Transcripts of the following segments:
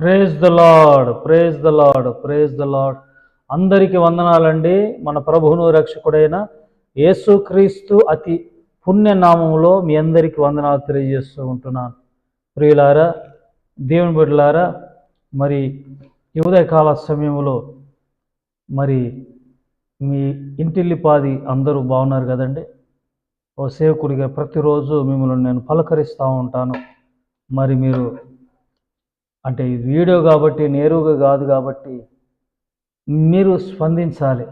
Praise the lord praise the lord praise the lord అందరికీ వందనాలండి. మన ప్రభువును రక్షకుడైన యేసుక్రీస్తు అతి పుణ్యనామములో మీ అందరికీ వందనాలు తెలియజేస్తూ ఉంటున్నాను. ప్రియులారా దేవుని బిడ్డలారా మరి ఉదయకాల సమయంలో మరి మీ ఇంటిల్లిపాది అందరూ బాగున్నారు కదండి? ఓ సేవకుడిగా ప్రతిరోజు మిమ్మల్ని నేను పలకరిస్తూ ఉంటాను. మరి మీరు అంటే ఈ వీడియో కాబట్టి నేరుగా కాదు కాబట్టి మీరు స్పందించాలి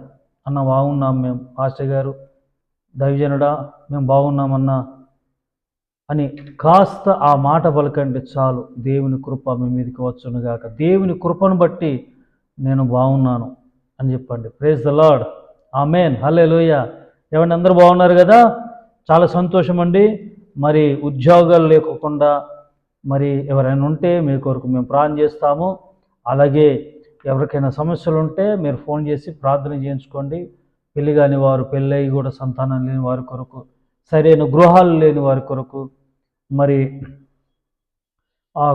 అన్న బాగున్నాం మేము. పాస్టర్ గారు దైవజనుడా మేము బాగున్నామన్నా అని కాస్త ఆ మాట పలకండి చాలు. దేవుని కృప మీ మీదకి వచ్చును గాక. దేవుని కృపను బట్టి నేను బాగున్నాను అని చెప్పండి. ప్రేజ్ ద లాడ్ ఆమెన్ హలే లోయ ఏమండి అందరూ బాగున్నారు కదా? చాలా సంతోషం అండి మరి ఉద్యోగాలు లేకోకుండా మరి ఎవరైనా ఉంటే మీ కొరకు మేము ప్రార్థన చేస్తాము. అలాగే ఎవరికైనా సమస్యలు ఉంటే మీరు ఫోన్ చేసి ప్రార్థన చేయించుకోండి. పెళ్ళి కాని వారు పెళ్ళయి కూడా సంతానం లేని వారి కొరకు సరైన గృహాలు లేని వారి కొరకు మరి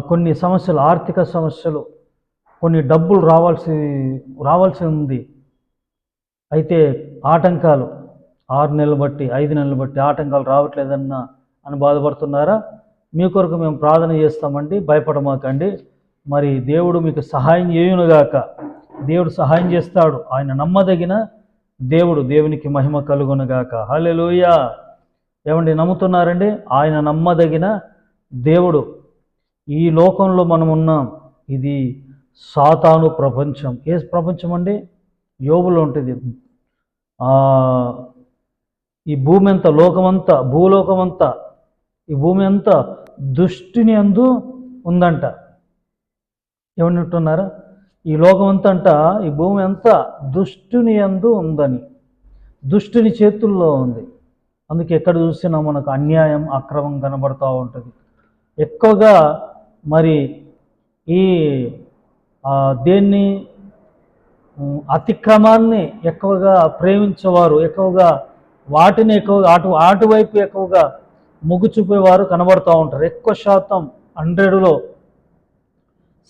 కొన్ని సమస్యలు ఆర్థిక సమస్యలు కొన్ని డబ్బులు రావాల్సి రావాల్సి ఉంది. అయితే ఆటంకాలు ఆరు నెలలు బట్టి ఐదు నెలలు బట్టి ఆటంకాలు రావట్లేదన్న అని బాధపడుతున్నారా? మీ కొరకు మేము ప్రార్థన చేస్తామండి. భయపడమాకండి. మరి దేవుడు మీకు సహాయం చేయునుగాక. దేవుడు సహాయం చేస్తాడు. ఆయన నమ్మదగిన దేవుడు దేవునికి మహిమ కలుగునుగాక. హల్లెలూయ. ఏమండి నమ్ముతున్నారండి? ఆయన నమ్మదగిన దేవుడు. ఈ లోకంలో మనం ఉన్నాం. ఇది సాతాను ప్రపంచం. ఏ ప్రపంచం అండి? యోగులో ఉంటుంది. ఈ భూమి అంతా లోకమంతా భూలోకమంతా ఈ భూమి అంతా దుష్టిని అందు ఉందంట. ఏమన్నట్టున్నారా? ఈ లోకం అంతా అంట ఈ భూమి అంతా దుష్టుని అందు ఉందని. దుష్టుని చేతుల్లో ఉంది. అందుకే ఎక్కడ చూసినా మనకు అన్యాయం అక్రమం కనబడుతూ ఉంటుంది. ఎక్కువగా మరి ఈ దేన్ని అతిక్రమాన్ని ఎక్కువగా ప్రేమించేవారు ఎక్కువగా వాటిని ఎక్కువగా అటు అటువైపు ఎక్కువగా మొగ్గు చూపేవారు కనబడుతూ ఉంటారు. ఎక్కువ శాతం హండ్రెడ్లో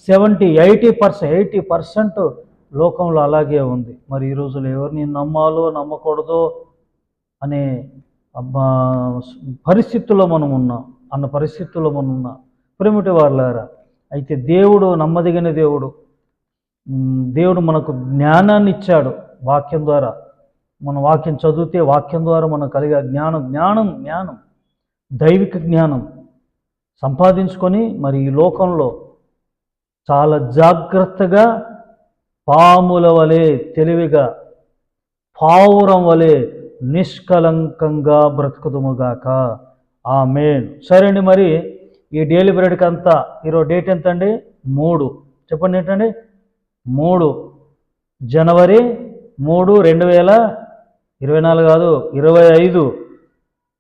seventy eighty percent eighty percent లోకంలో అలాగే ఉంది. మరి ఈ రోజుల్లో ఎవరిని నమ్మాలో నమ్మకూడదో అనే పరిస్థితుల్లో మనం ఉన్నాం. అన్న పరిస్థితుల్లో మనం ఉన్నాం. ప్రేమిటి వారులారా అయితే దేవుడు నమ్మదగిన దేవుడు దేవుడు మనకు జ్ఞానాన్ని ఇచ్చాడు వాక్యం ద్వారా. మన వాక్యం చదివితే వాక్యం ద్వారా మనకు కలిగే జ్ఞానం జ్ఞానం జ్ఞానం. దైవిక జ్ఞానం సంపాదించుకొని మరి ఈ లోకంలో చాలా జాగ్రత్తగా పాముల వలె తెలివిగా పావురం వలె నిష్కలంకంగా బ్రతుకుదుముగాక. ఆ మేన్ సరే అండి మరి ఈ డైలీ బ్రెడ్కి అంతా ఈరోజు డేట్ ఎంత అండి మూడు. చెప్పండి ఏంటండి? మూడు. జనవరి మూడు రెండు వేల ఇరవై నాలుగు కాదు ఇరవై ఐదు.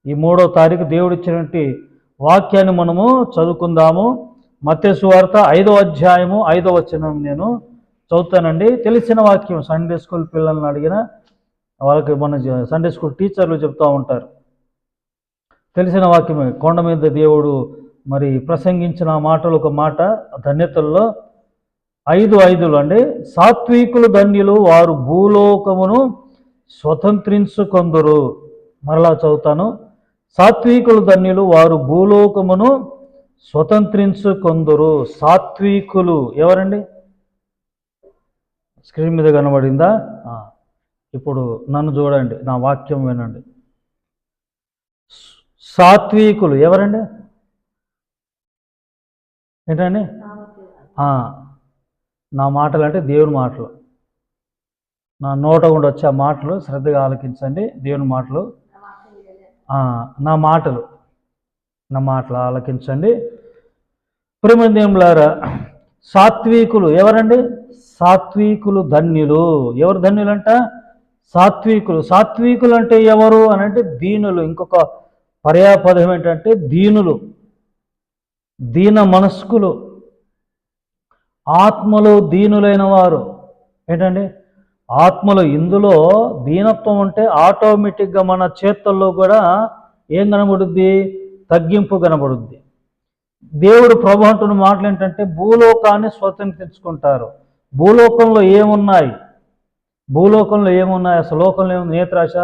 ఈ మూడో తారీఖు దేవుడు ఇచ్చినటువంటి వాక్యాన్ని మనము చదువుకుందాము. మత్స్సు వార్త ఐదో అధ్యాయము ఐదో వచనం నేను చదువుతానండి. తెలిసిన వాక్యం సండే స్కూల్ పిల్లల్ని అడిగిన వాళ్ళకి మన సండే స్కూల్ టీచర్లు చెప్తూ ఉంటారు. తెలిసిన వాక్యమే కొండ మీద దేవుడు మరి ప్రసంగించిన మాటలు ఒక మాట ధన్యతల్లో ఐదు ఐదులు అండి. సాత్వికులు ధన్యులు వారు భూలోకమును స్వతంత్రించుకొందరు. మరలా చదువుతాను. సాత్వికులు ధన్యులు వారు భూలోకమును స్వతంత్రించుకొందరు. సాత్వికులు ఎవరండి? స్క్రీన్ మీద కనబడిందా? ఇప్పుడు నన్ను చూడండి నా వాక్యం వినండి. సాత్వికులు ఎవరండి? ఏంటండి? నా మాటలు అంటే దేవుని మాటలు. నా నోట గుండా వచ్చే ఆ మాటలు శ్రద్ధగా ఆలకించండి. దేవుని మాటలు నా మాటలు నా మాటలు ఆలకించండి. ప్రేమదేములారా సాత్వికులు ఎవరండి? సాత్వికులు ధన్యులు. ఎవరు ధన్యులంట? సాత్వికులు. సాత్వికులు అంటే ఎవరు అని అంటే దీనులు. ఇంకొక పర్యాపదం ఏంటంటే దీనులు. దీన మనస్కులు. ఆత్మలో దీనులైన వారు. ఏంటండి? ఆత్మలో ఇందులో దీనత్వం ఉంటే ఆటోమేటిక్గా మన చేతుల్లో కూడా ఏం కనబడుద్ది? తగ్గింపు కనబడుద్ది. దేవుడు ప్రభు అంటున్న మాటలు ఏంటంటే భూలోకాన్ని స్వతంత్రించుకుంటారు. భూలోకంలో ఏమున్నాయి? భూలోకంలో ఏమున్నాయి? అసలు లోకంలో ఏముంది? నేత్రాశ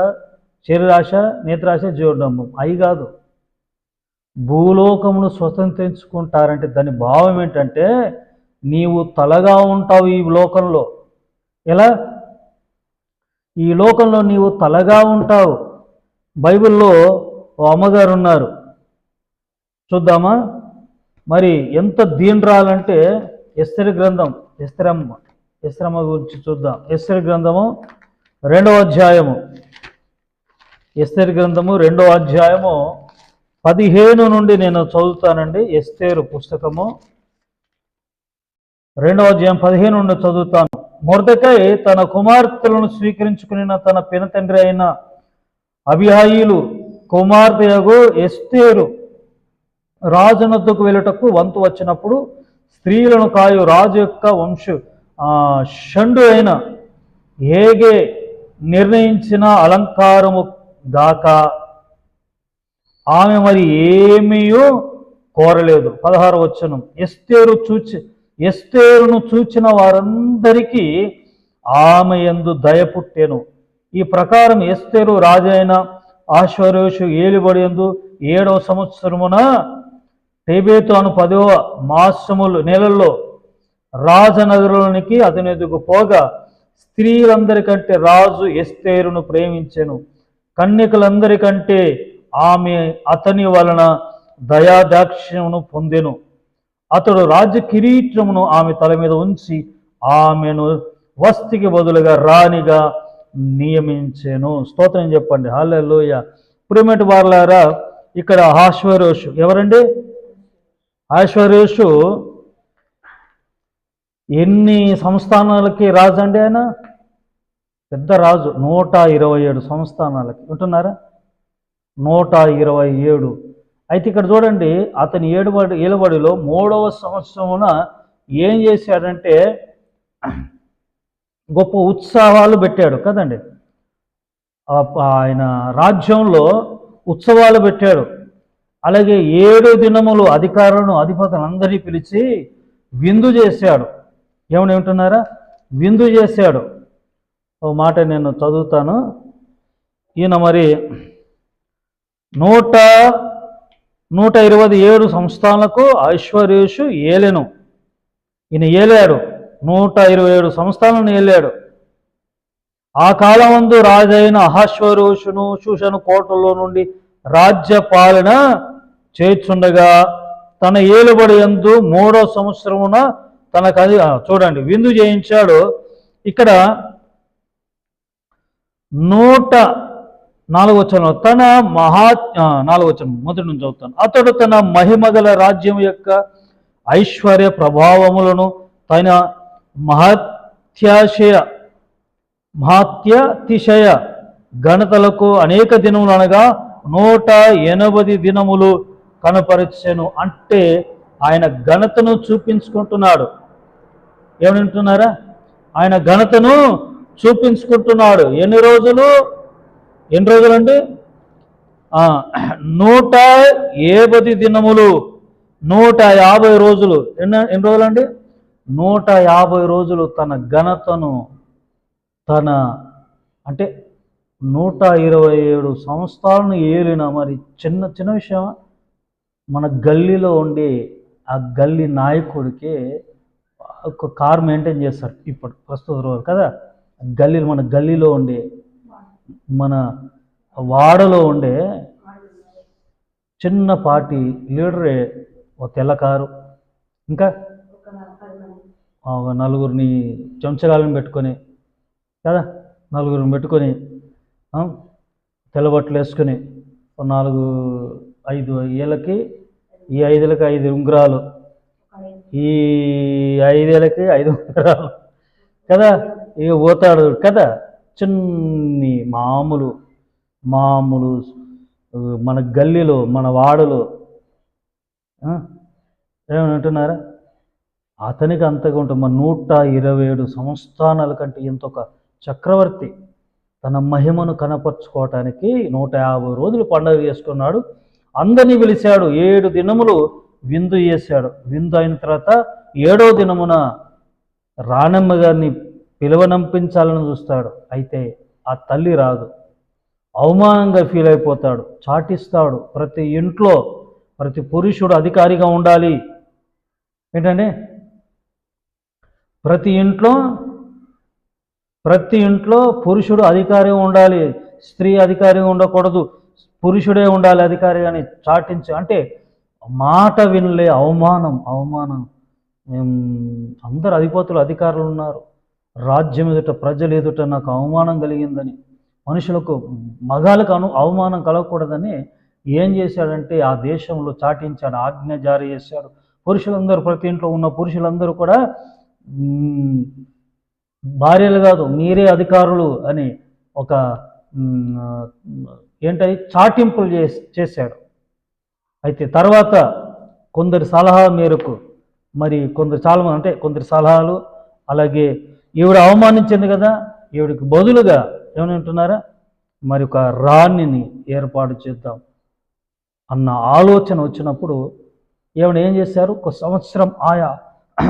శరీరాశ నేత్రాశ జీవడంబం అవి కాదు. భూలోకమును స్వతంత్రించుకుంటారంటే దాని భావం ఏంటంటే నీవు తలగా ఉంటావు ఈ లోకంలో. ఎలా? ఈ లోకంలో నీవు తలగా ఉంటావు. బైబిల్లో ఓ అమ్మగారు ఉన్నారు చూద్దామా? మరి ఎంత దీనరాలంటే ఎస్తరి గ్రంథం ఎస్తరమ్మ ఎస్తరమ్మ గురించి చూద్దాం. ఎస్తరి గ్రంథము రెండవ అధ్యాయము. ఎస్తరి గ్రంథము రెండవ అధ్యాయము పదిహేను నుండి నేను చదువుతానండి. ఎస్తేరు పుస్తకము. రెండవ అధ్యాయం పదిహేను నుండి చదువుతాను. మొరదకై తన కుమార్తెలను స్వీకరించుకుని తన పినతండ్రి అయిన అభిహాయిలు కుమార్తెయగు ఎస్తేరు రాజునద్దుకు వెళ్ళుటకు వంతు వచ్చినప్పుడు స్త్రీలను కాయు రాజు యొక్క వంశ షండు అయిన ఏగే నిర్ణయించిన అలంకారము గాక ఆమె మరి ఏమీయో కోరలేదు. పదహారు వచ్చనం ఎస్తేరు చూచి ఎస్తేరును చూచిన వారందరికీ ఆమె ఎందు దయ పుట్టెను. ఈ ప్రకారం ఎస్తేరు రాజైన ఆశ్వర్యోషు ఏలుబడి ఎందు ఏడవ సంవత్సరమున టేబేతు అను పదవ మాసములు నెలల్లో రాజనగరులోనికి అతని పోగా స్త్రీలందరికంటే రాజు ఎస్తేరును ప్రేమించెను. కన్యకలందరికంటే ఆమె అతని వలన దయాదాక్ష్యమును పొందెను. అతడు రాజ్య కిరీటమును ఆమె తల మీద ఉంచి ఆమెను వస్తికి బదులుగా రాణిగా నియమించాను. స్తోత్రం చెప్పండి. హాలలోయ ప్రిమెట్ వార్లారా ఇక్కడ ఆశ్వరోషు ఎవరండి? ఆశ్వరోషు ఎన్ని సంస్థానాలకి రాజు అండి ఆయన? పెద్ద రాజు. నూట ఇరవై ఏడు సంస్థానాలకి. ఉంటున్నారా నూట ఇరవై ఏడు. అయితే ఇక్కడ చూడండి అతని ఏడుబడి ఏలుబడిలో మూడవ సంవత్సరమున ఏం చేశాడంటే గొప్ప ఉత్సాహాలు పెట్టాడు కదండి. ఆయన రాజ్యంలో ఉత్సవాలు పెట్టాడు. అలాగే ఏడు దినములు అధికారులను అధిపతులను అందరినీ పిలిచి విందు చేశాడు. ఏమని ఏమంటున్నారా విందు చేశాడు. ఓ మాట నేను చదువుతాను. ఈయన మరి నూట నూట ఇరవై ఏడు సంస్థానాలకు ఐశ్వర్యేషు ఏలెను. ఈయన ఏలాడు? నూట ఇరవై ఏడు సంస్థలను ఏలాడు? ఆ కాలమందు రాజైన అహశ్వరోషును శూషను కోటలో నుండి రాజ్య పాలన చేర్చుండగా తన ఏలుబడి ఎందు మూడో సంవత్సరమున తనకు అది చూడండి విందు చేయించాడు. ఇక్కడ నూట నాలుగు వచ్చను తన మహా ఆ, నాలుగు మొదటి నుంచి చదువుతాను. అతడు తన మహిమగల రాజ్యం యొక్క ఐశ్వర్య ప్రభావములను తన మహత్యాశయ మహాత్యతిశయ ఘనతలకు అనేక దినములు అనగా నూట ఎనభై దినములు కనపరిచెను అంటే ఆయన ఘనతను చూపించుకుంటున్నాడు. ఏమంటున్నారా ఆయన ఘనతను చూపించుకుంటున్నాడు. ఎన్ని రోజులు? ఎన్ని రోజులు అండి నూట ఏపది దినములు నూట యాభై రోజులు. ఎన్ని ఎన్ని రోజులండి? నూట యాభై రోజులు తన ఘనతను తన అంటే నూట ఇరవై ఏడు సంవత్సరాలను ఏలిన మరి చిన్న చిన్న విషయం మన గల్లీలో ఉండి ఆ గల్లీ నాయకుడికి ఒక కార్ మెయింటైన్ చేస్తారు ఇప్పుడు ప్రస్తుత రోజు కదా? గల్లీలు మన గల్లీలో ఉండే మన వాడలో ఉండే చిన్న పార్టీ లీడరే ఒక తెల్ల కారు ఇంకా ఒక నలుగురిని చెంచగాలను పెట్టుకొని కదా? నలుగురిని పెట్టుకొని తెల్లబట్టలు వేసుకొని నాలుగు ఐదు ఏళ్ళకి ఈ ఐదులకి ఐదు ఉంగరాలు. ఈ ఐదేళ్ళకి ఐదు ఉంగరాలు. కదా? ఇక పోతాడు కదా? చిన్ని మామూలు మామూలు మన గల్లీలో మన వాడలో. ఏమంటున్నారా? అంటున్నారా అతనికి అంతగా ఉంటుంది. మన నూట ఇరవై ఏడు సంస్థానాల కంటే ఇంత ఒక చక్రవర్తి తన మహిమను కనపరుచుకోవటానికి నూట యాభై రోజులు పండగ చేసుకున్నాడు. అందరినీ పిలిచాడు. ఏడు దినములు విందు చేశాడు. విందు అయిన తర్వాత ఏడో దినమున రాణమ్మ గారిని పిలువనంపించాలని చూస్తాడు. అయితే ఆ తల్లి రాదు. అవమానంగా ఫీల్ అయిపోతాడు. చాటిస్తాడు. ప్రతి ఇంట్లో ప్రతి పురుషుడు అధికారిగా ఉండాలి. ఏంటంటే ప్రతి ఇంట్లో ప్రతి ఇంట్లో పురుషుడు అధికారిగా ఉండాలి. స్త్రీ అధికారిగా ఉండకూడదు. పురుషుడే ఉండాలి అధికారి అని చాటించి అంటే మాట వినలే అవమానం అవమానం. అందరు అధిపతులు అధికారులు ఉన్నారు. రాజ్యం ఎదుట ప్రజలు ఎదుట నాకు అవమానం కలిగిందని మనుషులకు మగాలకు అను అవమానం కలగకూడదని ఏం చేశాడంటే ఆ దేశంలో చాటించాడు ఆజ్ఞ జారీ చేశాడు. పురుషులందరూ ప్రతి ఇంట్లో ఉన్న పురుషులందరూ కూడా భార్యలు కాదు మీరే అధికారులు అని ఒక ఏంటది చాటింపులు చేసి చేశాడు. అయితే తర్వాత కొందరి సలహా మేరకు మరి కొందరు చాలా అంటే కొందరి సలహాలు అలాగే ఈవిడ అవమానించింది కదా ఈవిడికి బదులుగా ఏమని ఉంటున్నారా మరి ఒక రాణిని ఏర్పాటు చేద్దాం అన్న ఆలోచన వచ్చినప్పుడు ఏమైనా ఏం చేశారు? ఒక సంవత్సరం ఆయా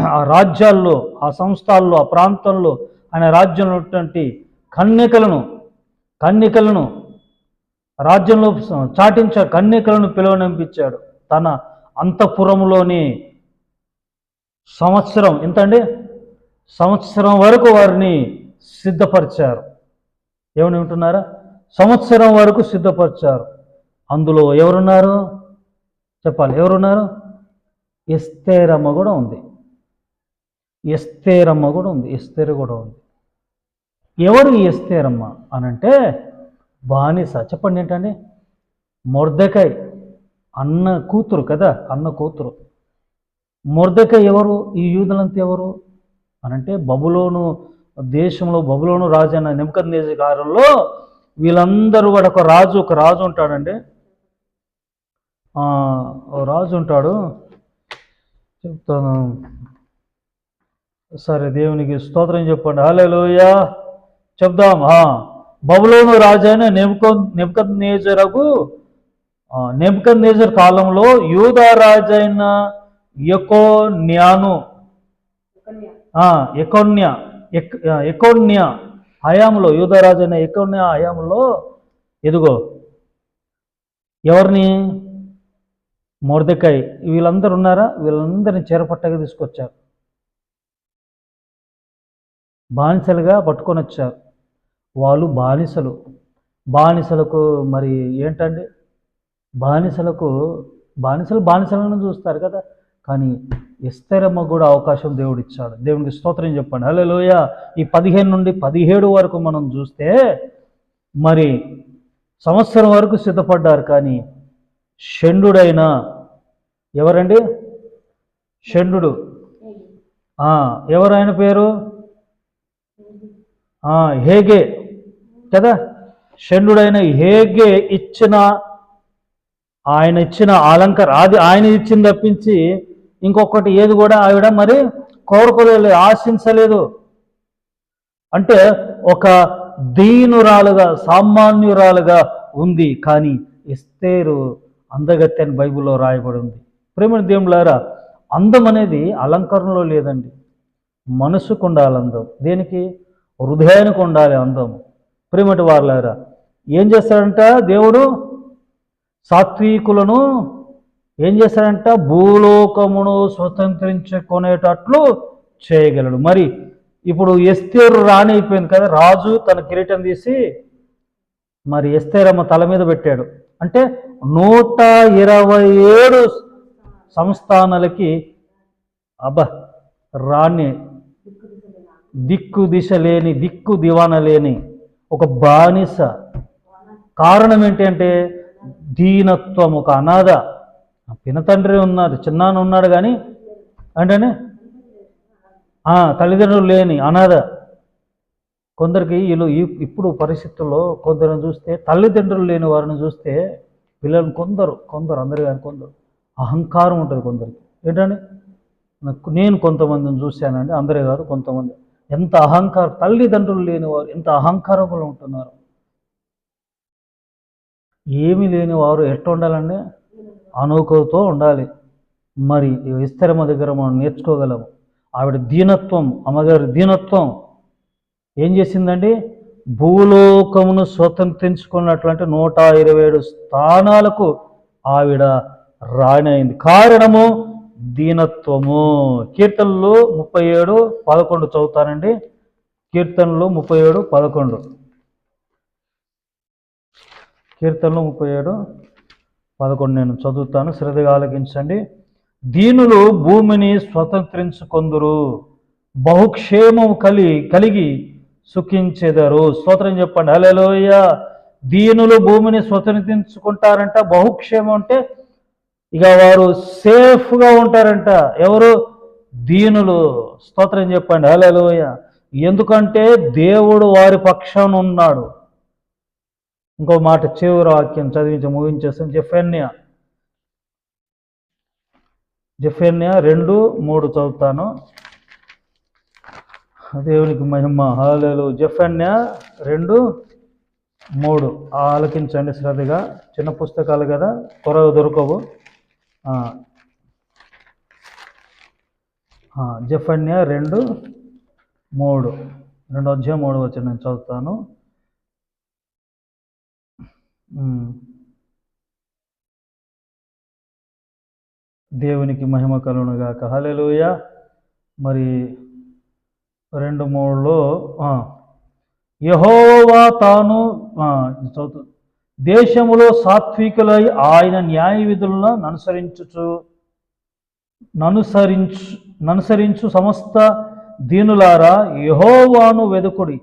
ఆ రాజ్యాల్లో ఆ సంస్థల్లో ఆ ప్రాంతంలో ఆయన రాజ్యంలో ఉన్నటువంటి కన్యకలను కన్యకలను రాజ్యంలో చాటించ కన్యకలను పిలువనంపించాడు. తన అంతఃపురంలోని సంవత్సరం ఎంత అండి సంవత్సరం వరకు వారిని సిద్ధపరిచారు. ఏమని ఉంటున్నారా? సంవత్సరం వరకు సిద్ధపరిచారు. అందులో ఎవరున్నారు? చెప్పాలి ఎవరున్నారు? ఎస్తేరమ్మ కూడా ఉంది. ఎస్తేరమ్మ కూడా ఉంది ఎస్తేర కూడా ఉంది. ఎవరు ఎస్తేరమ్మ అనంటే బానిస చెప్పండి ఏంటండి? మొర్దకాయ్ అన్న కూతురు కదా అన్న కూతురు. మొర్దకాయ్ ఎవరు? ఈ యూదులంతా ఎవరు? అనంటే బబులోను దేశంలో బబులోను రాజు అన్న నిమ్మకద్నేజీ కాలంలో వీళ్ళందరూ కూడా ఒక రాజు ఒక రాజు ఉంటాడండి. ఓ రాజు ఉంటాడు. చెప్తాను. సరే దేవునికి స్తోత్రం చెప్పండి. హల్లెలూయా. చెప్దాం. బబులోను రాజైన అయిన నెబుక నెబుకద్నేజరకు నెబుకద్నేజర్ కాలంలో యూదా రాజైన అయిన ఎకోన్యాను ఎకోన్య ఎక్ ఎకోన్య హయాంలో యూదరాజు అయిన ఎకోన్య హయాంలో ఎదుగో ఎవరిని? మొర్దకాయ్. వీళ్ళందరూ ఉన్నారా? వీళ్ళందరిని చేరపట్టగా తీసుకొచ్చారు. బానిసలుగా పట్టుకొని వచ్చారు. వాళ్ళు బానిసలు. బానిసలకు మరి ఏంటండి? బానిసలకు బానిసలు బానిసలను చూస్తారు కదా. కానీ ఎస్తరమ్మ కూడా అవకాశం దేవుడు ఇచ్చాడు దేవునికి స్తోత్రం చెప్పండి. హలోయ ఈ పదిహేను నుండి పదిహేడు వరకు మనం చూస్తే మరి సంవత్సరం వరకు సిద్ధపడ్డారు కానీ షండుడైన ఎవరండి? షండు ఎవరైన పేరు? హేగే కదా? షండుడైన హేగే ఇచ్చిన ఆయన ఇచ్చిన అలంకార అది ఆయన ఇచ్చింది తప్పించి ఇంకొకటి ఏది కూడా ఆవిడ మరి కోరుకోలేదు ఆశించలేదు. అంటే ఒక దీనురాలుగా సామాన్యురాలుగా ఉంది. కానీ ఎస్తేరు అందగత్తె అని బైబిల్లో రాయబడి ఉంది. ప్రేమ దేవులారా అందం అనేది అలంకరణలో లేదండి. మనసుకు ఉండాలి అందం. దేనికి? హృదయానికి ఉండాలి అందం. ప్రేమటి వారులారా ఏం చేస్తాడంట దేవుడు? సాత్వికులను ఏం చేశాడంట భూలోకమును స్వతంత్రించుకునేటట్లు చేయగలడు. మరి ఇప్పుడు ఎస్తేరు రాణి అయిపోయింది కదా రాజు తన కిరీటం తీసి మరి ఎస్తేరమ్మ తల మీద పెట్టాడు. అంటే నూట ఇరవై ఏడు సంస్థానాలకి అబ్బ రాణి దిక్కు దిశ లేని దిక్కు దివాన లేని ఒక బానిస. కారణం ఏంటంటే దీనత్వం ఒక అనాథ. పినతండ్రి ఉన్నారు చిన్నాన్న ఉన్నాడు కానీ అంటేనే తల్లిదండ్రులు లేని అనాథ. కొందరికి వీళ్ళు ఇప్పుడు పరిస్థితుల్లో కొందరిని చూస్తే తల్లిదండ్రులు లేని వారిని చూస్తే పిల్లలు కొందరు కొందరు అందరు కానీ కొందరు. అహంకారం ఉంటుంది కొందరికి. ఏంటండి? నేను కొంతమందిని చూశానండి అందరే కాదు కొంతమంది. ఎంత అహంకారం తల్లిదండ్రులు లేని వారు ఎంత అహంకారకులు ఉంటున్నారు. ఏమీ లేని వారు ఎట్లా ఉండాలండి? అనుకోతో ఉండాలి. మరి విస్తరమ దగ్గర మనం నేర్చుకోగలము. ఆవిడ దీనత్వం అమ్మగారి దీనత్వం ఏం చేసిందండి? భూలోకమును స్వతంత్రించుకున్నటువంటి నూట ఇరవై ఏడు స్థానాలకు ఆవిడ రాణైంది కారణము దీనత్వము. కీర్తనలు ముప్పై ఏడు పదకొండు చదువుతానండి. కీర్తనలు ముప్పై ఏడు పదకొండు. కీర్తనలు ముప్పై ఏడు పదకొండు నేను చదువుతాను శ్రద్ధగా ఆలకించండి. దీనులు భూమిని స్వతంత్రించుకొందురు బహుక్షేమం కలి కలిగి సుఖించెదరు. స్తోత్రం చెప్పండి. హలోయ దీనులు భూమిని స్వతంత్రించుకుంటారంట బహుక్షేమం అంటే ఇక వారు సేఫ్గా ఉంటారంట. ఎవరు? దీనులు. స్తోత్రం చెప్పండి. హలోయ ఎందుకంటే దేవుడు వారి పక్షాన ఉన్నాడు. ఇంకో మాట చివరి వాక్యం చదివించి ముగించేస్తాం జెఫెన్యా. జెఫెన్యా రెండు మూడు చదువుతాను. దేవునికి మహిమ. హాలేలు జెఫెన్యా రెండు మూడు. ఆలకించండి శ్రద్ధగా. చిన్న పుస్తకాలు కదా త్వరగా దొరకవు. జెఫన్యా రెండు మూడు. రెండు అధ్యాయం మూడు వచ్చి నేను చదువుతాను. దేవునికి మహిమ కలును గాక మరి రెండు మూడులో యహోవా తాను దేశములో సాత్వికులై ఆయన న్యాయ విధులను అనుసరించుచు ననుసరించు ననుసరించు సమస్త దీనులారా యహోవాను వెదుకుడి.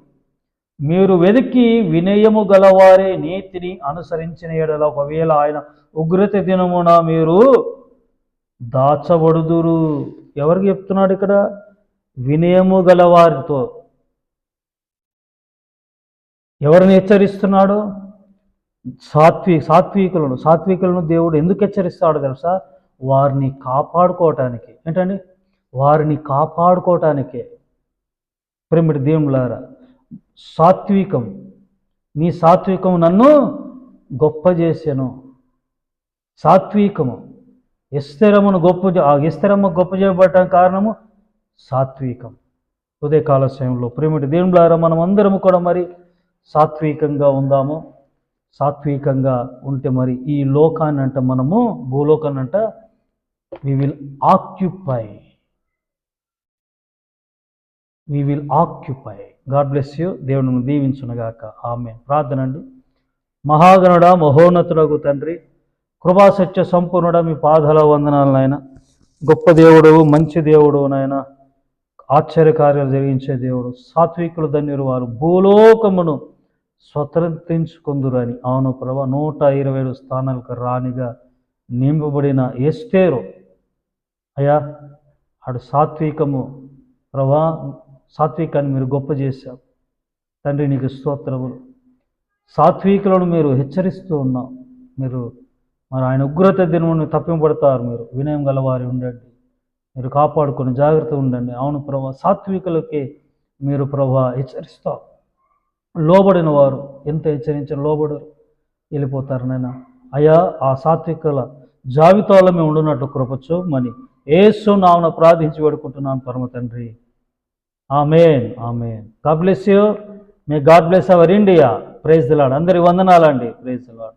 మీరు వెతికి వినయము గలవారే నీతిని అనుసరించిన ఎడల ఒకవేళ ఆయన ఉగ్రత దినమున మీరు దాచబడుదురు. ఎవరికి చెప్తున్నాడు ఇక్కడ? వినయము గలవారితో. ఎవరిని హెచ్చరిస్తున్నాడు? సాత్వి సాత్వికులను. సాత్వికులను దేవుడు ఎందుకు హెచ్చరిస్తాడు తెలుసా? వారిని కాపాడుకోవటానికి. ఏంటండి? వారిని కాపాడుకోవటానికే. ప్రేమిటి దేవులారా సాత్వికం. నీ సాత్వికం నన్ను గొప్ప చేశాను సాత్వికము. ఎస్తరమును గొప్ప ఆ ఎస్తరమ్మ గొప్ప చేయబడటానికి కారణము సాత్వికం. ఉదయకాల సమయంలో ప్రేమిటి దేవులారా మనం అందరము కూడా మరి సాత్వికంగా ఉందాము. సాత్వికంగా ఉంటే మరి ఈ లోకాన్ని అంట మనము భూలోకాన్ని అంట we will occupy we will occupy God bless you దేవుని దీవించునగాక. ఆమె ప్రార్థన అండి మహాగణుడ మహోన్నతుడకు తండ్రి కృపాసత్య సంపూర్ణుడ మీ పాదాల వందనాలు నాయన. గొప్ప దేవుడు మంచి దేవుడు నాయన. ఆశ్చర్యకార్యాలు జరిగించే దేవుడు సాత్వికులు ధన్యులు వారు. భూలోకమును స్వతంత్రించుకుందురని. అవును ప్రభా నూట ఇరవై ఏడు స్థానాలకు రాణిగా నింపబడిన ఎస్టేరు అయ్యా ఆడు సాత్వికము. ప్రభా సాత్వికాన్ని మీరు గొప్ప చేశారు తండ్రి నీకు స్తోత్రములు. సాత్వికులను మీరు హెచ్చరిస్తూ ఉన్నాం మీరు మరి ఆయన ఉగ్రత దినమును తప్పింపడతారు మీరు. వినయం గలవారి ఉండండి. మీరు కాపాడుకొని జాగ్రత్త ఉండండి. అవును ప్రభా సాత్వికులకి మీరు ప్రభా హెచ్చరిస్తారు లోబడిన వారు ఎంత హెచ్చరించిన లోబడరు. వెళ్ళిపోతారు నైనా అయ్యా ఆ సాత్వికుల జాబితాలో మేము ఉండున్నట్లు కృపచ్చు మని. ఏసు నామన ప్రార్థించి వేడుకుంటున్నాను పరమ తండ్రి. Amen amen. God bless you may God bless our India praise the lord అందరి వందనాలండి. ప్రైజ్ దిలాడ్